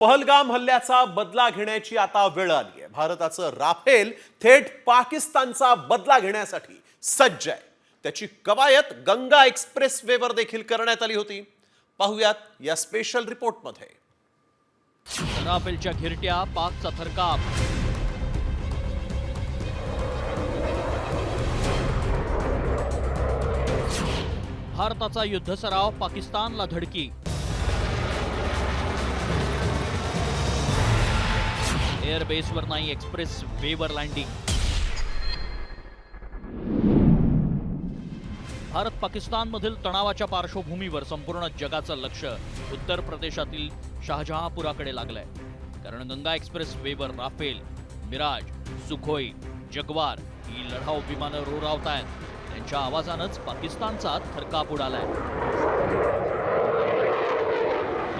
पहलगाम हल्ल्याचा बदला घेण्याची आता वेळ आली आहे. भारताचं राफेल थेट पाकिस्तानचा बदला घेण्यासाठी सज्ज आहे. त्याची कवायत गंगा एक्सप्रेस वेवर देखील करण्यात आली होती. पाहुयात या स्पेशल रिपोर्टमध्ये राफेलच्या घिरट्या पाकचा थरकाप. भारताचा युद्ध सराव पाकिस्तानला धडकी. एअरबेसवर नाही एक्सप्रेस वेवर लँडिंग. भारत पाकिस्तानमधील तणावाच्या पार्श्वभूमीवर संपूर्ण जगाचं लक्ष उत्तर प्रदेशातील शहाजहापुराकडे लागलंय. कारण गंगा एक्सप्रेस वेवर राफेल मिराज सुखोई जगवार ही लढाऊ विमानं रोरावत आहेत त्यांच्या आवाजानंच पाकिस्तानचा थरकाप उडालाय.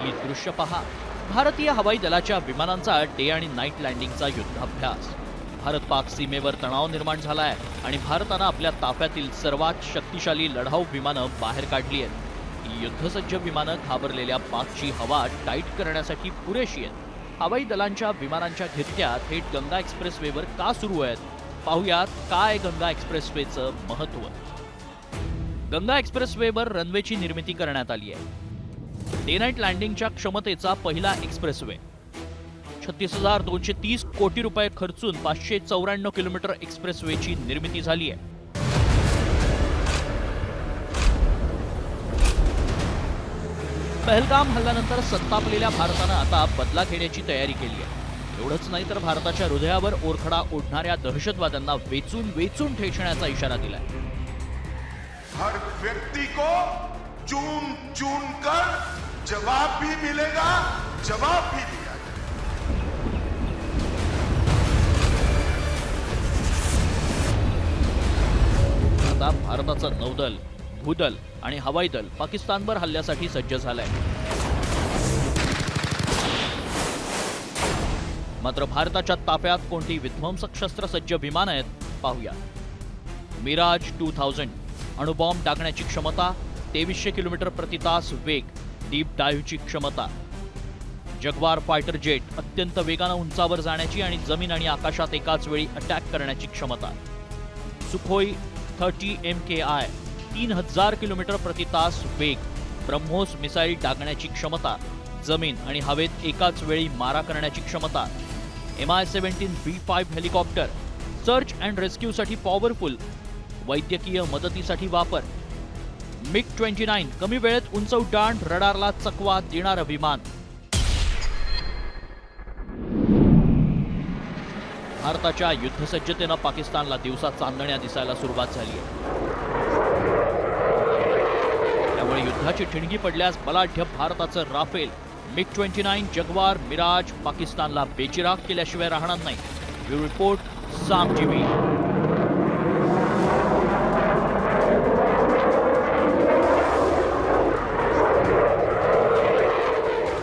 ही दृश्य पहा. भारतीय हवाई दलाच्या विमानांचा डे आणि नाईट लँडिंगचा युद्धाभ्यास. भारत पाक सीमेवर तणाव निर्माण झालाय आणि भारतानं आपल्या ताफ्यातील सर्वात शक्तिशाली लढाऊ विमानं बाहेर काढली आहेत. ही युद्धसज्ज विमानं घाबरलेल्या पाकची हवा टाईट करण्यासाठी पुरेशी आहेत. हवाई दलांच्या विमानांच्या घिरट्या थेट गंगा एक्सप्रेसवेवर का सुरू आहेत? पाहुयात काय गंगा एक्सप्रेसवेचं महत्त्व गंगा एक्सप्रेसवेवर रनवेची निर्मिती करण्यात आली आहे. डे नाईट लँडिंगच्या क्षमतेचा पहिला एक्सप्रेसवे. छत्तीस हजार दोनशे तीस कोटी रुपये खर्चून पाचशे चौऱ्याण्णव किलोमीटर एक्सप्रेसवेची निर्मिती झाली आहे. पहलगाम हल्ल्यानंतर संतापलेल्या भारतानं आता बदला घेण्याची तयारी केली आहे. एवढंच नाही तर भारताच्या हृदयावर ओरखडा ओढणाऱ्या दहशतवाद्यांना वेचून वेचून ठेचण्याचा इशारा दिलाय. हर व्यक्ती को चुन चून कर जवाब भी मिलेगा जवाब भी दिया आता भारताचं नौदल भूदल आणि हवाई दल पाकिस्तानवर हल्ल्यासाठी सज्ज झालंय. मात्र भारताच्या ताफ्यात कोणती विध्वंसक शस्त्रसज्ज विमान आहेत पाहूया. मिराज टू थाउजंड अणुबॉम्ब टाकण्याची क्षमता तेवीसशे किलोमीटर प्रति तास वेग डीप डाईव्हची क्षमता. जगवार फायटर जेट अत्यंत वेगानं उंचावर जाण्याची आणि जमीन आणि आकाशात एकाच वेळी अटॅक करण्याची क्षमता. Sukhoi thirty M K I तीन हजार किलोमीटर प्रति तास वेग ब्रह्मोस मिसाईल टाकण्याची क्षमता जमीन आणि हवेत एकाच वेळी मारा करण्याची क्षमता. M I seventeen B five helicopter search and रेस्क्यूसाठी powerful वैद्यकीय मदतीसाठी वापर मिग ट्वेंटी नाईन कमी वेळेत उंच उड्डाण रडारला चकवा देणारं विमान भारताच्या युद्धसज्जतेनं पाकिस्तानला दिवसा चांदण्या दिसायला सुरुवात झाली आहे. त्यामुळे युद्धाची ठिणगी पडल्यास बलाढ्य भारताचं Rafale. MiG twenty nine Jaguar Mirage पाकिस्तानला बेचिराग केल्याशिवाय राहणार नाही. ब्युरो रिपोर्ट साम टीव्ही